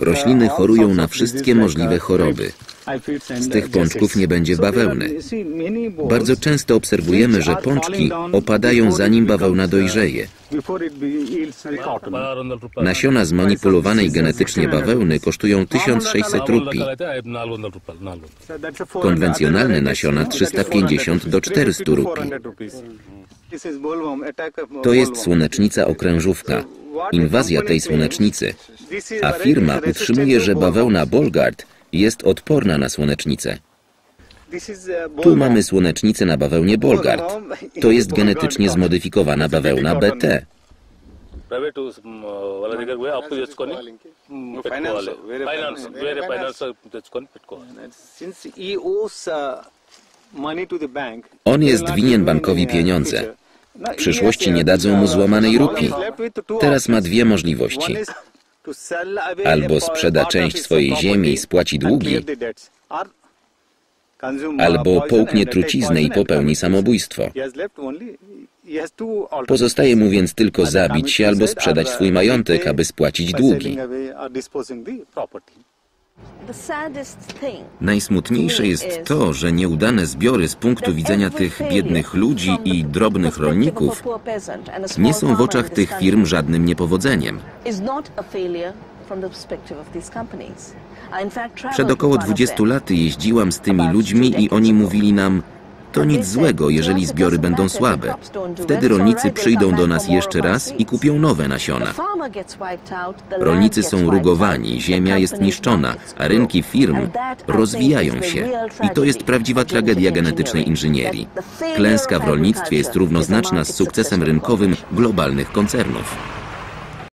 Rośliny chorują na wszystkie możliwe choroby. Z tych pączków nie będzie bawełny. Bardzo często obserwujemy, że pączki opadają zanim bawełna dojrzeje. Nasiona zmanipulowanej genetycznie bawełny kosztują 1600 rupii. Konwencjonalne nasiona 350 do 400 rupii. To jest słonecznica okrężówka. Inwazja tej słonecznicy. A firma utrzymuje, że bawełna Bolgard jest odporna na słonecznicę. Tu mamy słonecznicę na bawełnie Bolgard. To jest genetycznie zmodyfikowana bawełna BT. Private వాళ్ళ దగ్గర పోయి అప్పు తెచ్చుకొని మ్, పెట్టుకోవాలి ఫైనాన్స్ వేరే ఫైనాన్స్ తెచ్చుకొని పెట్టుకోవాలి On jest winien bankowi pieniądze. W przyszłości nie dadzą mu złamanej rupii. Teraz ma dwie możliwości. Albo sprzeda część swojej ziemi i spłaci długi, albo połknie truciznę i popełni samobójstwo. Pozostaje mu więc tylko zabić się albo sprzedać swój majątek, aby spłacić długi. Najsmutniejsze jest to, że nieudane zbiory z punktu widzenia tych biednych ludzi i drobnych rolników nie są w oczach tych firm żadnym niepowodzeniem. Przed około 20 laty jeździłam z tymi ludźmi i oni mówili nam, to nic złego, jeżeli zbiory będą słabe. Wtedy rolnicy przyjdą do nas jeszcze raz i kupią nowe nasiona. Rolnicy są rugowani, ziemia jest niszczona, a rynki firm rozwijają się. I to jest prawdziwa tragedia genetycznej inżynierii. Klęska w rolnictwie jest równoznaczna z sukcesem rynkowym globalnych koncernów.